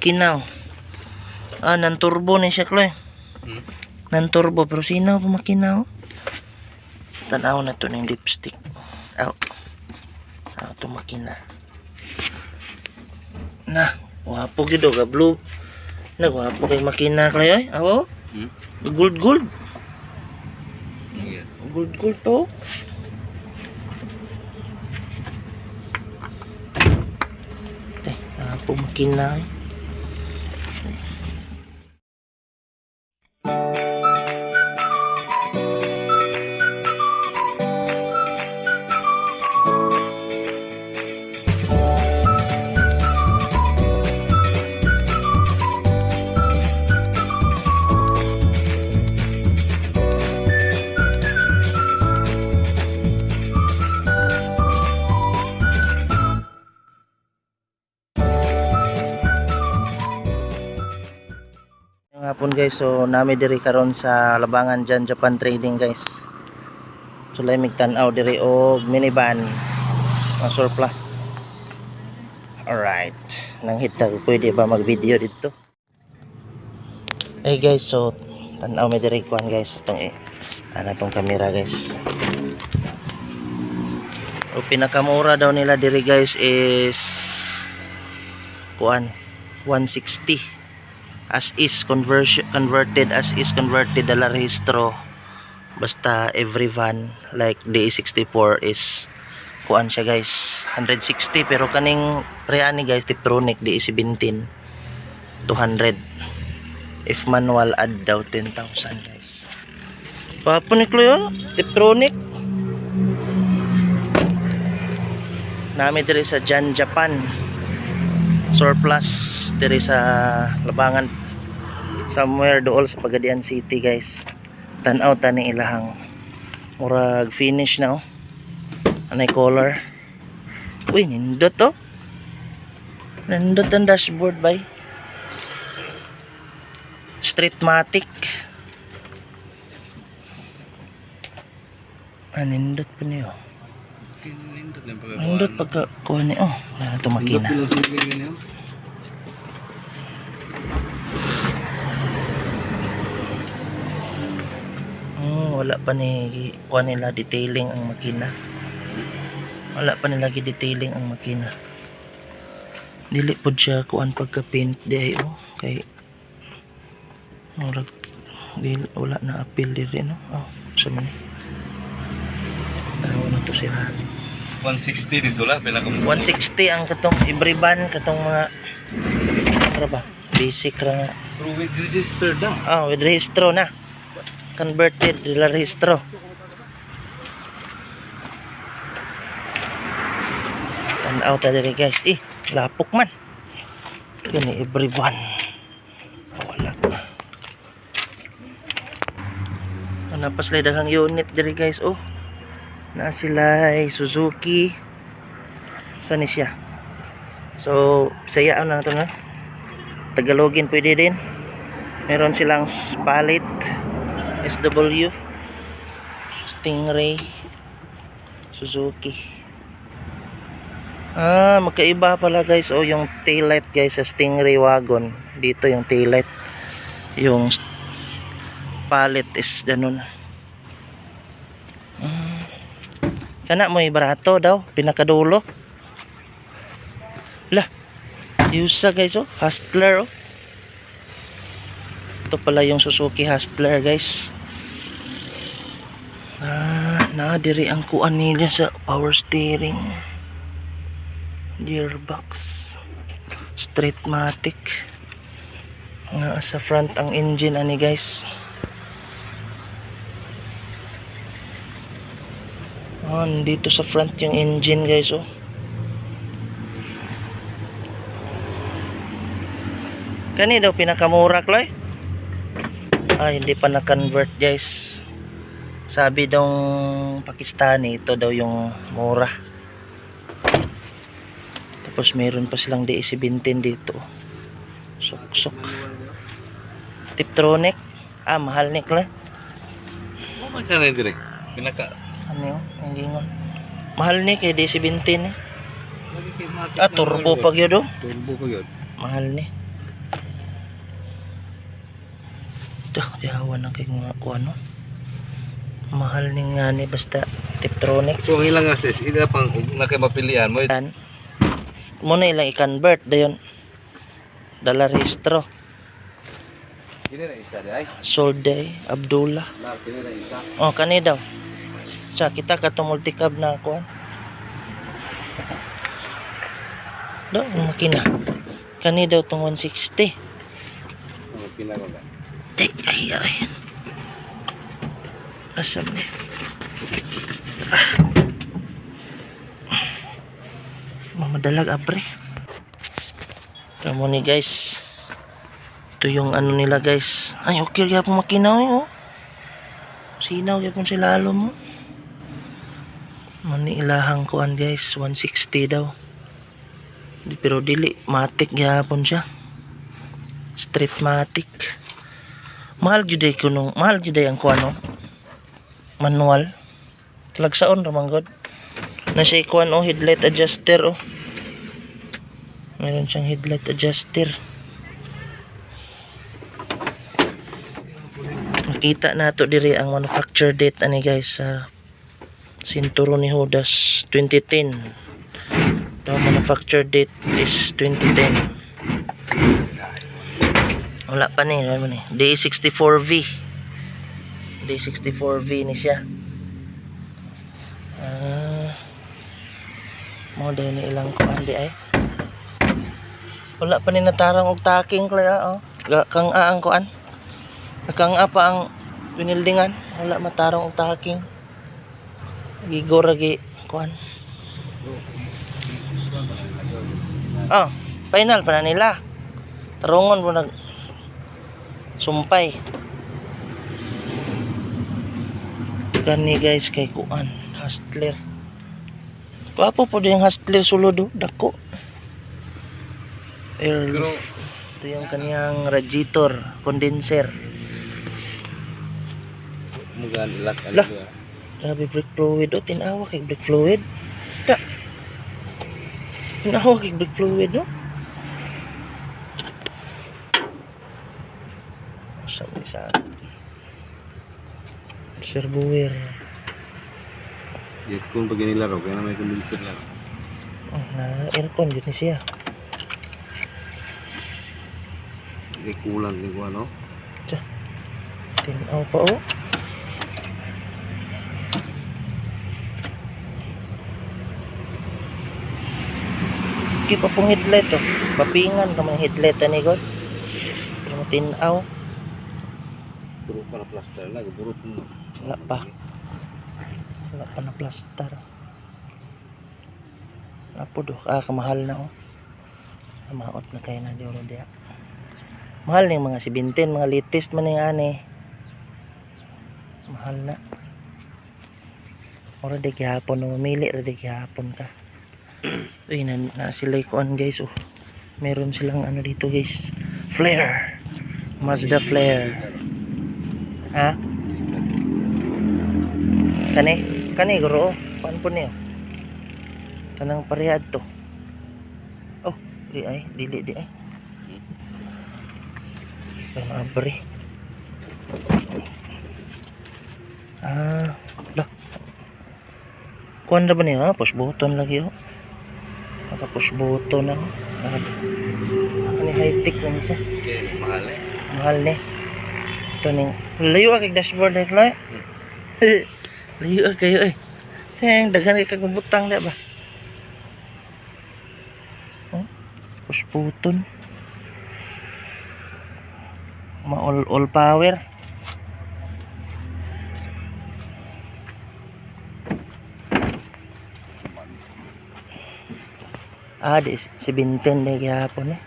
makinaw. Ah, nan turbo ni siya kloy. Hmm? Nan turbo pero sinaw pa makinaw. Tanaw na to ng lipstick. Aw. Aw to makina. Na, wapo gyud ka blue. Nagwapo kay makina kloy ay. Awo. Hmm? Gold gold. Yeah. Gold gold to. Eh, wapo makina ay. Guys, so nami diri karon sa labangan dyan Japan Trading guys. So lay tanaw diri og minivan nga surplus. Alright. Nang hita pwede ba mag-video dito? Hey guys, so tanaw mi diri kuan guys itong eh, ana tong camera guys. O pinakamura daw nila diri guys is kuan 160 as is conversion converted as is converted dala rehistro. Basta every van like DE64 is kuan siya guys 160 pero kaning reani guys Tiptronic DE17 200 if manual add daw 10,000 guys. Papo ni Cleo Tiptronic. Nami diri sa Jan Japan. Surplus diri sa labangan somewhere dool sa Pagadian City guys. Tanaw tani ilahang. Murag finish na oh. Anay color. Uy nindot to nindot ang dashboard bay. Streetmatic. Ah nindot pa niyo. Nindot lang pagkagawa. nindot pagka kuha ni oh na ito makina Nindot lang sila ganyan. Hmm, wala pa ni kuha nila detailing ang makina. Wala pa nila gi-detailing ang makina. Dili pod siya kuan pagka paint di ay oh kay murag dili wala na appeal diri no. Oh, sa man. Tanaw na to sila. 160 dito lang. Pinaka 160 ang katong everyban katong mga ano ba? Basic ra nga. With register daw. Ah, with rehistro na. Converted dila rehistro. Tanaw ta diri guys. Eh, lapok man. Gani everyone. Ah, Wala. Ano pa sila daghang unit diri guys. Oh. Na sila Suzuki. Saan siya? So, sayaan na nato na. Tagalogin pwede din. Meron silang Spalit SW Stingray Suzuki Ah, magkaiba pala guys. Oh, yung taillight guys sa Stingray wagon. Dito yung taillight. Yung palit is ganun. Hmm. Kana mo ibarato daw, pinakadulo. Lah, Yusa guys oh, Hustler oh. Ito pala yung Suzuki Hustler guys. Na diri ang kuan nila sa power steering. Gearbox. Streetmatic. Nga sa front ang engine ani guys. Ah, dito sa front yung engine guys oh. Kani daw pinakamura kloy. Ah, hindi pa na-convert guys sabi daw Pakistani ito daw yung mura. Tapos meron pa silang DE17 dito. Sok sok Tiptronic? Ah mahal ni Kla oh magkano direk. Pinaka ano yun? Hindi nga. Mahal ni kay DE17 eh ah turbo pag yun do turbo pag yun. Mahal ni ito dihawan ang kay mga kuha no Mahal ning nga ni basta Tiptronic. So ang ilang access, ila pang ug na kay mapilian mo Yan. Muna ilang i-convert dayon. Dala rehistro. Sold day, Abdullah. Oh, kani daw. Sa kita ka to multicab na kuan. Daw, ang makina. Kani daw tong 160. Ang pila ko ay, ay. Asam ni. Mamadalag abre. Kamu ni guys. Ito yung ano nila guys. Ay, okay kaya po makinaw eh, oh. Sinaw kaya po sila alo mo. Mani ilahang kuan guys. 160 daw. Pero dili. Matic gyapon siya. Street matic. Mahal jud ay kunong mahal jud ay ang kuano. Manual. Talagsaon ra man god. Na siya kuan oh headlight adjuster oh. Meron siyang headlight adjuster. Makita nato diri ang manufacture date ani guys sa sinturo ni Judas 2010. The manufacture date is 2010. Wala pa ni, ano ni. D64V. D64V ni siya. Ah. mo din ilang kuan di ay. Wala pa ni natarang og taking kaya oh. Ga- Kang aang kuan. Kang apa ang pinildingan. Wala matarang og taking. Igor gi kuan. Oh, final pa na nila. Tarungon mo nag sumpay kani guys kay kuan hustler. Wapo po din yung hustler sulod oh, dako. Air Pero- ito yung kaniyang radiator condenser. Lah. grabe brake fluid. Oh tinawa kay brake fluid. Da. Tinawa kay brake fluid oh. Sabi sa serbuwer Yet kung pag nilaro kaya na may condenser lang. oh, na aircon yun siya Kay kulang ni ko ano. tinaw pa oh Di pa pong headlight oh. Papingan ka mga headlight ani god. Yung tinaw. Puro pa na plaster burot mo. Wala pa. Wala pa na plaster. Apo do, ah, kamahal na oh. Maot na kayo na di oro diya. Mahal na yung mga sibintin, mga latest man yung ani. Mahal na. Ora di gihapon, no, mamili ra di gihapon ka. Uy, na, na sila kuan guys, oh. Meron silang ano dito guys. Flare. Mazda Flare. Ha? Kani? Kani guro oh. Kuan po niyo. Tanang parehad to. Oh, di ay, dili di ay. Ay maabre. Ah, lah. Kuan na ba niyo ha? Push button lagi oh. Naka push button na oh. Naka Ano high tech na niya. Okay, mahal eh. Mahal ni. Ito ning layo kay dashboard ay klay. layo kayo eh. Teng daghan kay kag butang na ba. Oh, push button. Ma all, all power. Ah, di si Binten na gihapon eh.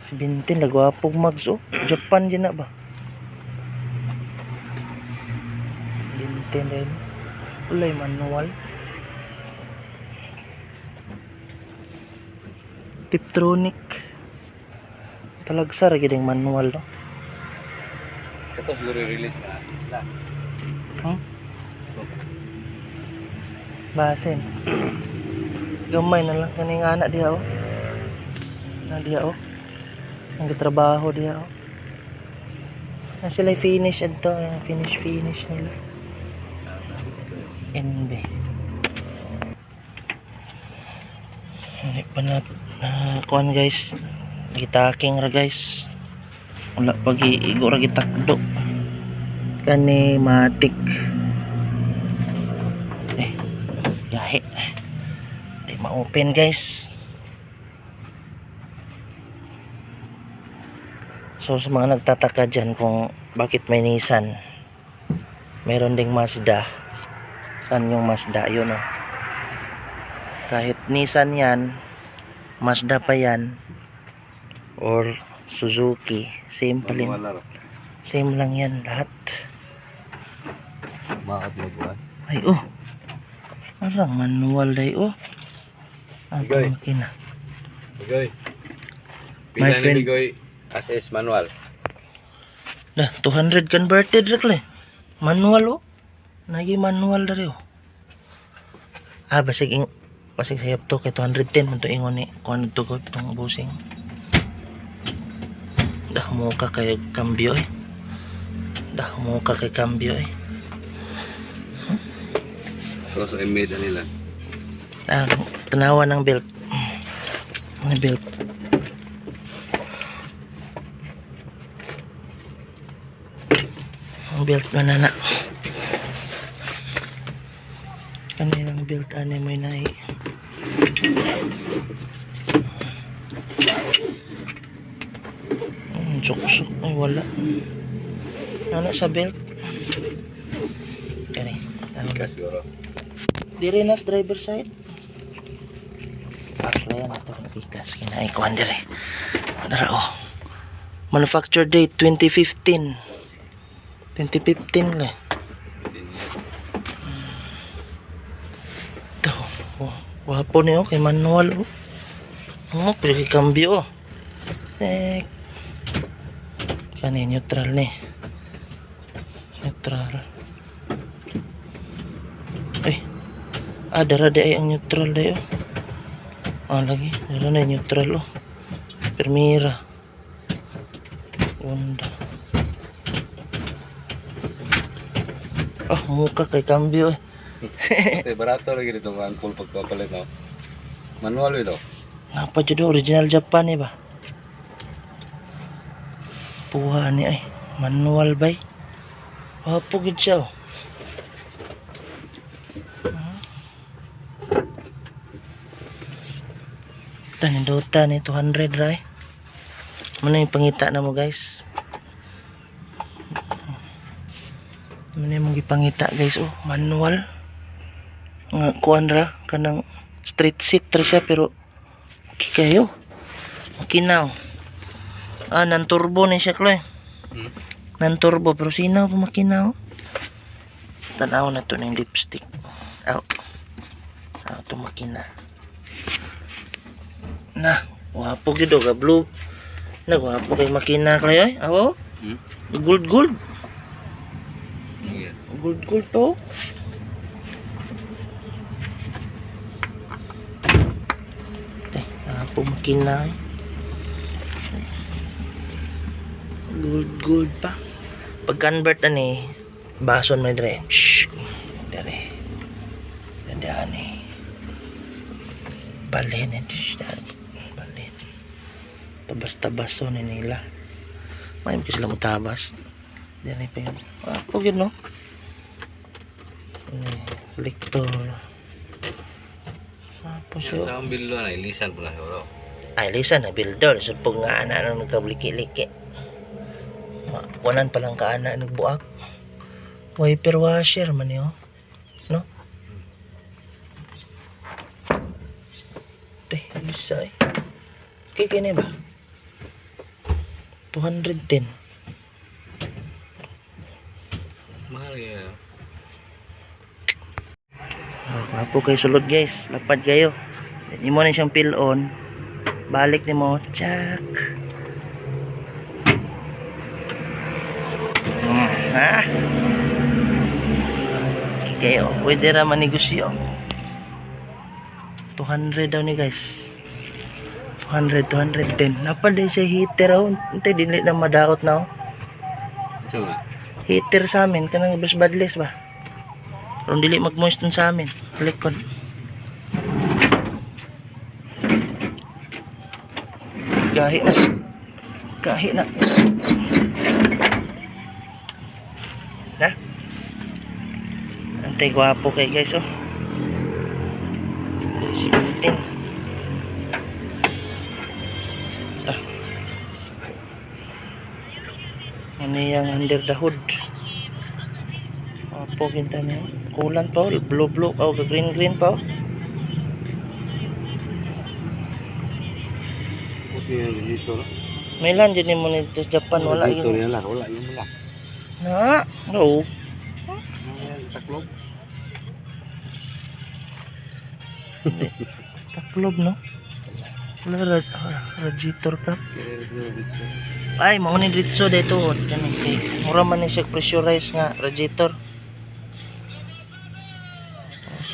Si Bintin, lagwapog mags oh. Japan din na ba? Bintin din. Ulay manual. Tiptronic. Talagsa ra gid ang manual no. Kato siguro release na. Na. Hmm? Basin. Gamay na lang kaning anak diha oh. Na diha oh. Ang trabaho diha oh. Na sila finish adto, finish finish nila. NB. Hindi pa na, na kuan guys. Gitaking ra guys. Wala pag iigo ra gitakdo. Kani. Eh, gahe. Di ma-open guys. So sa mga nagtataka dyan kung bakit may Nissan, meron ding Mazda. Saan yung Mazda? Yun oh. Kahit Nissan yan, Mazda pa yan, or Suzuki, same pa rin. Same lang yan lahat. Makat mo buwan. Ay oh, parang manual day oh. Ang Bigoy. makina. Bigoy. My Pila ni friend- Bigoy SS manual. Nah, 200 converted. Manual oh. Nagi manual dari oh. Ah, basig ing basig sayap to kay 210 man to ingon ni kuan to ko tong busing. Dah mo ka kay kambyo eh. Dah mo ka kay kambyo eh. So sa made nila. Ah, tanawa ng belt. Ano belt? Ang belt na na. Kanilang belt ani mo na eh. Hmm, suksok. Ay, wala. Ano sa belt? Kani. Siguro. Diri na driver side. Actually, yan ito. Ikas, kinaikuan diri. Dara, oh. Manufacture date, 2015. 2015 le. Ito, oh. Wapo niyo, kay manual, oh. Oh, pero kay cambio, oh. Tek. Kani, neutral ni. Neutral. Ay, Ah, dara ay ang neutral dayo. Ah, lagi. Dara na neutral oh. Permira. Honda. Ah, muka kay cambio eh. Ate barato lagi dito ang full pagpapalit no. Manual ito. Napa jud original Japan eh ba? Puha ni ay. Manual bay. Wapo gid siya oh. Tanin dota ni 200 ray. Mana yung pangita na mo guys? Mana yung gipangita guys oh, manual. Nga kuan ra kanang street seat ra siya pero okay kayo. Makinaw. Ah, nan turbo ni siya kloy. Hmm? Nan turbo pero sinaw pa makinaw. Tanaw na to ng lipstick. Aw. Aw to makina. Na, wapo gid ka blue. Nagwapo kay makina kloy ay. Awo. Hmm? Gold gold. Yeah. Gold gold to. Eh, wapo makina ay. Gold gold pa. Pag convert ani bason may dire. Shh. Dire. Dire ani. Balin siya. Balin. Tabas-tabason ni nila. May kasi sila mo tabas. Dire pa yun. Ah, pugid no. Ni selector. Po Siya siya. sa ang bildo na ilisan po na siguro. Ay, lisa na builder. So, pag nga ana nang nagkabliki-liki. Kunan pa lang ka ana nagbuak. Wiper washer man yun. No? Te, lisa eh. Kaya kini ba? 210. Mahal yan. Kapo kayo sulod guys. Lapad kayo. Hindi mo na siyang peel on. Balik ni mo. Tsak. Hmm, ha? Kayo. Pwede ra manegosyo. 200 daw ni guys. 200, 210. Napad din siya heater oh. Hindi, dili na madaot na oh. Heater sa amin, kanang bus badless ba? Kung dili mag-moist dun sa amin. Likod. Gahi na. Gahi na. Na? Antay gwapo kay guys oh. Si Bintin. Ah. Ano yung under the hood? Apo kinta niya. Kulan pa. Blue blue pa oh. Green green pa oh. dito, land din mo nito Japan. Wala dito yun. lang, wala yung wala. Na. No. Ayan, taklog. Taklob no. Wala. Kaya dito. Ay, mo ni dito dito. Mura man ni siya pressurized nga radiator.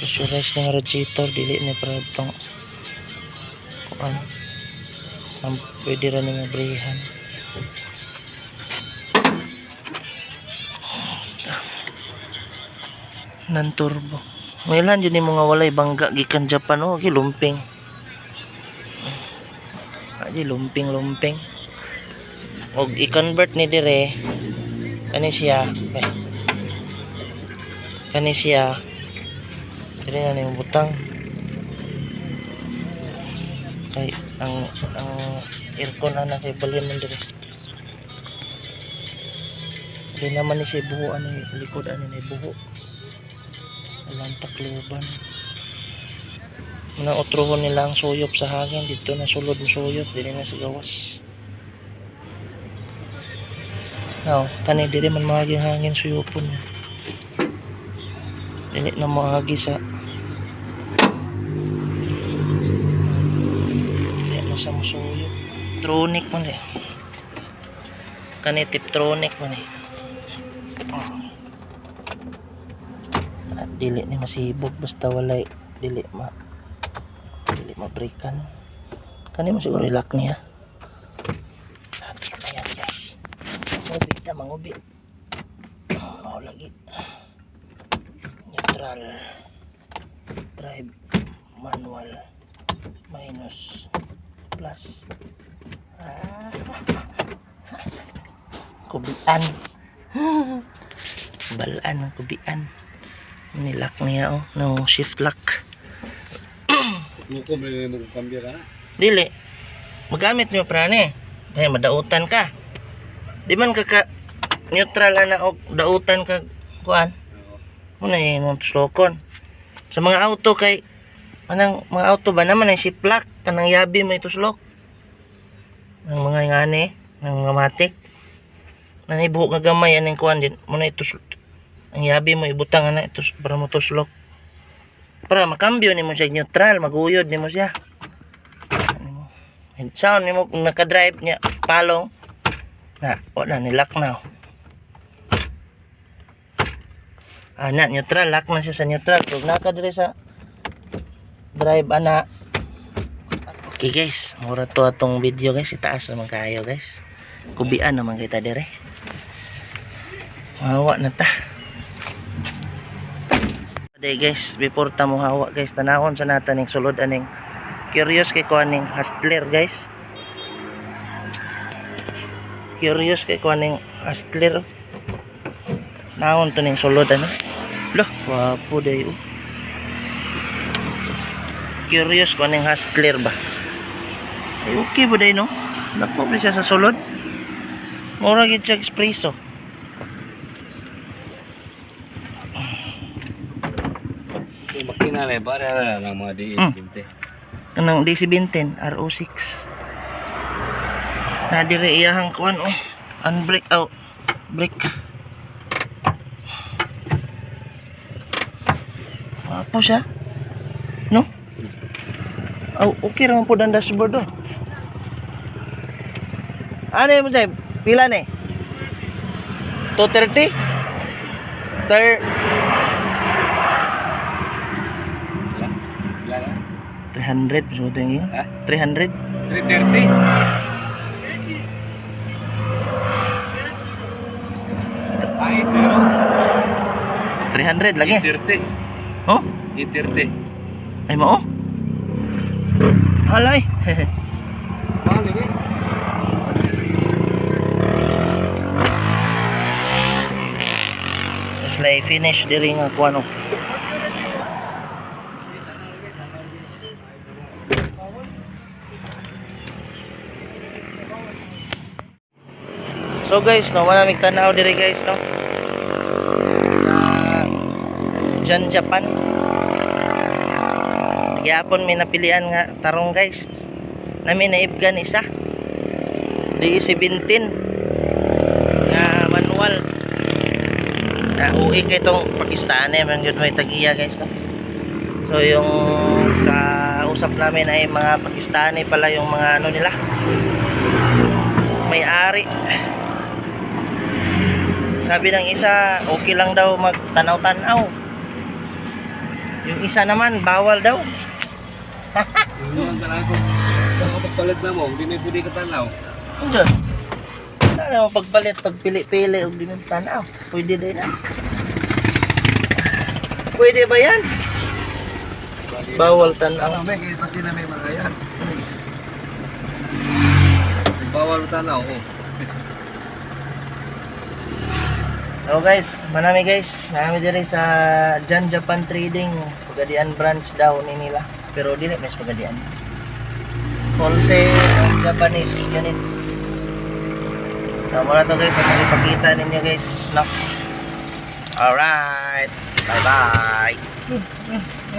Pressurized nga radiator dili ni para tong kuan. Ang pwede ra ni mabrihan. Nan turbo. Mailan yun yung mga walay bangga gikan Japan oh, gilumping. Adi lumping lumping og i-convert ni dire kani siya eh, kani siya dire na ning butang? Kay ang ang aircon ana kay balyan man dire. Di naman ni siya buho ano likod ano ni buho. Walang takluban. Manang utrohon nila ang suyop sa hangin. Dito na sulod ng suyop dili na sa gawas. No, kani diri man mahagi ang hangin suyupon niya. Dili na mahagi sa Dili na sa musuyop. Tronic man eh. Kani tiptronic man eh. At dili ni masibog basta walay dili ma dili mabrikan. Kani mo siguro ilak niya. Ayan guys mangubit na mangubit mao lagi neutral drive manual minus plus. Ah. kubian. Balaan ng kubian. Nilak niya oh. No shift lock. Muko, may mo kambya ka na. dili. Magamit niyo prane. Dahil madautan ka. Di man ka ka neutral ana og dautan ka kuan. Muna yung slokon. Sa mga auto kay anang mga auto ba naman ay lock kanang yabi mo ito slok ng mga ngani ng mga matik. Nang ibuhok nga gamay aning kuan din muna ito ang yabi mo ibutang ana ito para mo to slok para makambyo nimo siya neutral maguyod nimo siya. Mo and sound nimo kung naka-drive niya palong na wala ni lock na ana neutral lock na siya sa neutral. Kung naka dire sa drive ana okay guys mura to atong video guys itaas naman kayo guys kubian naman kita dire mahawa na ta Day guys, before ta mo hawa guys, tanahon sa nata ning sulod aning curious kay ko aning hustler guys. Curious kay ko aning hustler. Nahon to ning sulod ani. Loh, wapo day oh. Curious ko aning hustler ba. Ay okay ba day no? Nako ba siya sa sulod? Mura gid siya espresso. Yung makina na, bara na lang mga DS-20. kanang DC-20 RO6 na dire iyahang kuan oh unbreak out brake Apo siya no oh okay raman po ang dashboard oh ano mo say pila ni 230 Thir Wala. Wala na. 300 so ito yung Ha? 300 330. 300 lagi. 30. Oh, 30. ay mo. Halay. Mas lay finish diri nga kuno. So guys, no, wala mig tanaw diri guys, no. Jan Japan. Gyapon may napilian nga tarong guys. Nami naibgan isa. Di 17 nga manual. Na uwi kay itong Pakistani man yun may tag-iya guys no? so yung kausap namin ay mga Pakistani pala yung mga ano nila. May ari sabi ng isa okay lang daw magtanaw-tanaw. Yung isa naman bawal daw Ko. Kung pagpalit na mo, hindi na pwede ka tanaw. dyan sana mo pagpalit pagpili-pili o di mo tanaw pwede din na pwede ba yan bawal tanaw Ano, may kaya kasi na may mga yan. Bawal tanaw. Oh. So guys, manami guys, manami diri sa Jan Japan Trading, Pagadian branch daw ni nila. Pero dili mas Pagadian. Wholesale of Japanese units. So muna to guys, ang ipakita ninyo guys, no? Alright, bye bye.